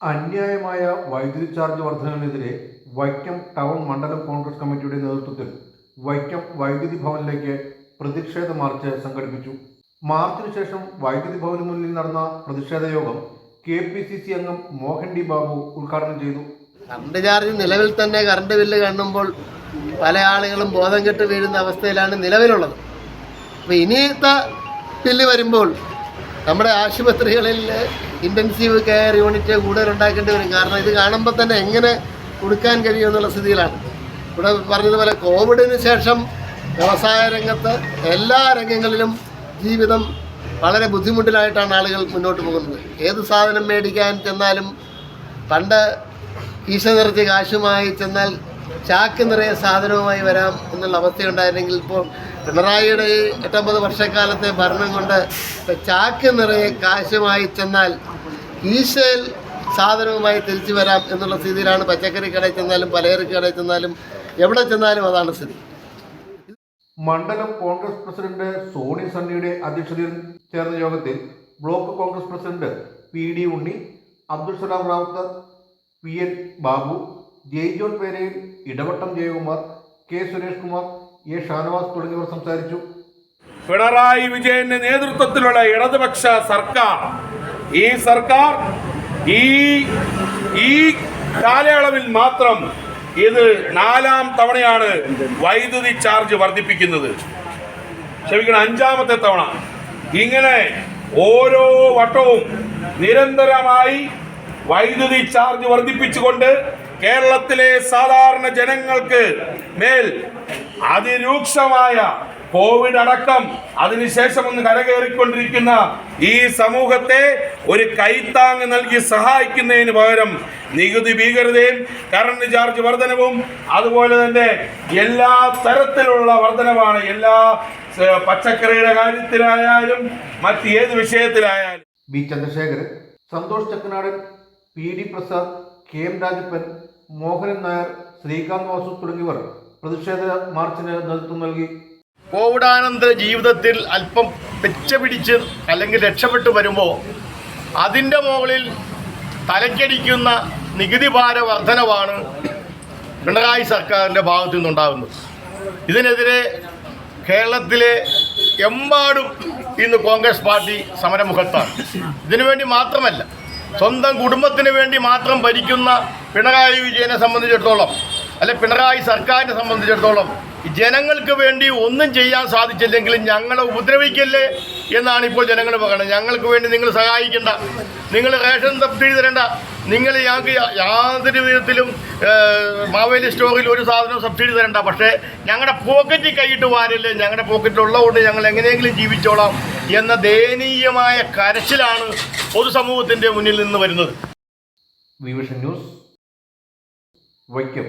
അന്യായമായ വൈദ്യുതി charge വർധനവിനെതിരെ Vaikom town മണ്ഡലം കോൺഗ്രസ് കമ്മിറ്റിയുടെ നേതൃത്വത്തിൽ വൈക്കം വൈദ്യുതി ഭവനിലേക്ക് പ്രതിഷേധ മാർച്ച് സംഘടിപ്പിച്ചു. മാർച്ചിന് ശേഷം വൈദ്യുതി ഭവന് മുന്നിൽ നടന്ന പ്രതിഷേധ യോഗം കെ പി സി സി അംഗം മോഹൻ ഡി ബാബു ഉദ്ഘാടനം ചെയ്തു. കറണ്ട് ചാർജ് നിലവിൽ തന്നെ കറണ്ട് ബില്ല് കാണുമ്പോൾ പല ആളുകളും ബോധം കെട്ട് വീഴുന്ന അവസ്ഥയിലാണ് നിലവിലുള്ളത്. അപ്പോൾ ഇനിയത്തെ ബില്ല് വരുമ്പോൾ നമ്മുടെ ആശുപത്രികളിൽ ഇന്റൻസീവ് കെയർ യൂണിറ്റ് കൂടുതൽ ഉണ്ടാക്കേണ്ടി വരും. കാരണം ഇത് കാണുമ്പോൾ തന്നെ എങ്ങനെ കൊടുക്കാൻ കഴിയും എന്നുള്ള സ്ഥിതിയിലാണ്. ഇവിടെ പറഞ്ഞതുപോലെ കോവിഡിന് ശേഷം വ്യവസായ രംഗത്ത് എല്ലാ രംഗങ്ങളിലും ജീവിതം വളരെ ബുദ്ധിമുട്ടിലായിട്ടാണ് ആളുകൾ മുന്നോട്ട് പോകുന്നത്. ഏത് സാധനം മേടിക്കാൻ ചെന്നാലും പണ്ട് ഈശ നിറച്ച് കാശുമായി ചെന്നാൽ ചാക്ക് നിറയെ സാധനവുമായി വരാം എന്നുള്ള അവസ്ഥയുണ്ടായിരുന്നെങ്കിൽ ഇപ്പോൾ പിണറായിയുടെ ഈ എട്ടൊമ്പത് വർഷക്കാലത്തെ ഭരണം കൊണ്ട് ചാക്ക് നിറയെ കാശുമായി ചെന്നാൽ ഈശയിൽ സാധനവുമായി തിരിച്ചു വരാം എന്നുള്ള സ്ഥിതിയിലാണ് പച്ചക്കറി കടയിൽ ചെന്നാലും പലചരക്ക് കടയിൽ ചെന്നാലും എവിടെ ചെന്നാലും അതാണ് സ്ഥിതി. മണ്ഡലം കോൺഗ്രസ് പ്രസിഡന്റ് സോണി സണ്ണിയുടെ അധ്യക്ഷതയിൽ ചേർന്ന യോഗത്തിൽ block Congress president P D Unni Abdul Salam Ravuthar P N Babu Jai John Perayil Idavattam Jayakumar K Suresh Kumar A Shanavas തുടങ്ങിയവർ സംസാരിച്ചു. പിണറായി വിജയന്റെ നേതൃത്വത്തിലുള്ള ഇടതുപക്ഷ സർക്കാർ. ഈ സർക്കാർ ഈ ഈ കാലയളവിൽ മാത്രം ഇത് നാലാം തവണയാണ് വൈദ്യുതി ചാർജ് വർദ്ധിപ്പിക്കുന്നത്. ക്ഷമിക്കണം അഞ്ചാമത്തെ തവണ. ഇങ്ങനെ ഓരോ വട്ടവും നിരന്തരമായി വൈദ്യുതി ചാർജ് വർദ്ധിപ്പിച്ചുകൊണ്ട് കേരളത്തിലെ സാധാരണ ജനങ്ങൾക്ക് മേൽ അതിരൂക്ഷമായ കോവിഡ് അടക്കം അതിനുശേഷം ഒന്ന് കരകയറിക്കൊണ്ടിരിക്കുന്ന ഈ സമൂഹത്തെ ഒരു കൈത്താങ് നൽകി സഹായിക്കുന്നതിന് പകരം നികുതി ഭീകരതയും കറണ്ട് ചാർജ് വർധനവും അതുപോലെ തന്നെ എല്ലാ തരത്തിലുള്ള വർധനവാണ്. എല്ലാ പച്ചക്കറിയുടെ കാര്യത്തിലായാലും മറ്റ് ഏത് വിഷയത്തിലായാലും. B Chandrasekharan Santhosh Chakkanadan P D Prasad K M Rajappan Mohanan Nair Sreekanth Vasu തുടങ്ങിയവർ പ്രതിഷേധ മാർച്ചിന് നേതൃത്വം നൽകി. കോവിഡാനന്തര ജീവിതത്തിൽ അല്പം പെച്ച പിടിച്ച് അല്ലെങ്കിൽ രക്ഷപ്പെട്ടു വരുമ്പോൾ അതിന്റെ മുകളിൽ തലക്കടിക്കുന്ന നികുതി ഭാര വർധനവാണ് പിണറായി സർക്കാരിന്റെ ഭാഗത്തു നിന്നുണ്ടാകുന്നത്. ഇതിനെതിരെ കേരളത്തിലെ എമ്പാടും ഇന്ന് കോൺഗ്രസ് പാർട്ടി സമരമുഖത്താണ്. ഇതിനുവേണ്ടി മാത്രമല്ല സ്വന്തം കുടുംബത്തിന് വേണ്ടി മാത്രം ഭരിക്കുന്ന പിണറായി വിജയനെ സംബന്ധിച്ചിടത്തോളം അല്ലെ പിണറായി സർക്കാരിനെ സംബന്ധിച്ചിടത്തോളം ജനങ്ങൾക്ക് വേണ്ടി ഒന്നും ചെയ്യാൻ സാധിച്ചില്ലെങ്കിലും ഞങ്ങളെ ഉപദ്രവിക്കല്ലേ എന്നാണ് ഇപ്പോൾ ജനങ്ങൾ പറയുന്നത്. ഞങ്ങൾക്ക് വേണ്ടി നിങ്ങൾ സഹായിക്കേണ്ട നിങ്ങൾ റേഷൻ സബ്സിഡി തരേണ്ട നിങ്ങൾ ഞങ്ങൾക്ക് യാതൊരു വിധത്തിലും മാവേലി സ്റ്റോറിൽ ഒരു സാധനം സബ്സിഡി തരണ്ട. പക്ഷേ ഞങ്ങളുടെ പോക്കറ്റിൽ കൈയിട്ട് വാരല്ലേ? ഞങ്ങളുടെ പോക്കറ്റിലുള്ളതുകൊണ്ട് ഞങ്ങൾ എങ്ങനെയെങ്കിലും ജീവിച്ചോളാം എന്ന ദയനീയമായ കരച്ചിലാണ് പൊതുസമൂഹത്തിന്റെ മുന്നിൽ നിന്ന് വരുന്നത്. വിവിഷൻ ന്യൂസ് വൈക്കം